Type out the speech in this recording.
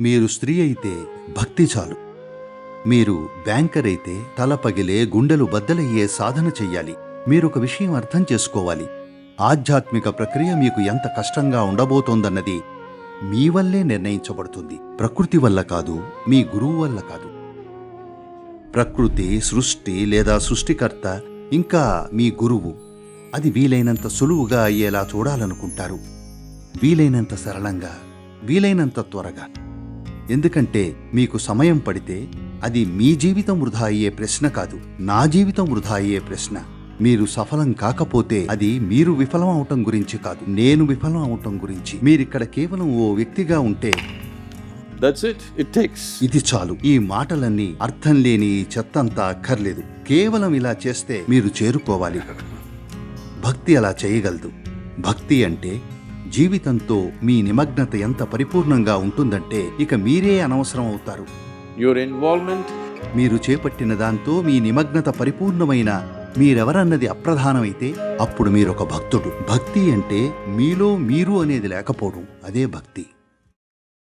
మీరు స్త్రీ అయితే భక్తి చాలు. మీరు బ్యాంకర్ అయితే తల పగిలే గుండెలు బద్దలయ్యే సాధన చెయ్యాలి. మీరొక విషయం అర్థం చేసుకోవాలి. ఆధ్యాత్మిక ప్రక్రియ మీకు ఎంత కష్టంగా ఉండబోతోందన్నది మీ వల్లే నిర్ణయించబడుతుంది. ప్రకృతి వల్ల కాదు మీ గురువు వల్ల కాదు. ప్రకృతి సృష్టి లేదా సృష్టికర్త ఇంకా మీ గురువు. అది వీలైనంత సులువుగా అయ్యేలా చూడాలనుకుంటారు. వీలైనంత సరళంగా వీలైనంత త్వరగా. ఎందుకంటే మీకు సమయం పడితే అది మీ జీవితం వృధా అయ్యే ప్రశ్న కాదు. నా జీవితం వృధా అయ్యే ప్రశ్న. మీరు సఫలం కాకపోతే అది మీరు విఫలం అవటం గురించి కాదు. నేను విఫలం అవటం గురించి. మీరిక్కడ కేవలం ఓ వ్యక్తిగా ఉంటే. It. Takes. ఇది చాలు. ఈ మాటలన్నీ అర్థం లేని ఈ చెత్తంతా అక్కర్లేదు. కేవలం ఇలా చేస్తే మీరు చేరుకోవాలి. భక్తి అలా చేయగలదు. భక్తి అంటే జీవితంతో మీ నిమగ్నత ఎంత పరిపూర్ణంగా ఉంటుందంటే ఇక మీరే అనవసరం అవుతారు. Your involvement మీరు చేపట్టిన దాంతో మీ నిమగ్నత పరిపూర్ణమైన మీరెవరన్నది అప్రధానమైతే అప్పుడు మీరొక భక్తుడు. భక్తి అంటే మీలో మీరు అనేది లేకపోవడం అదే భక్తి.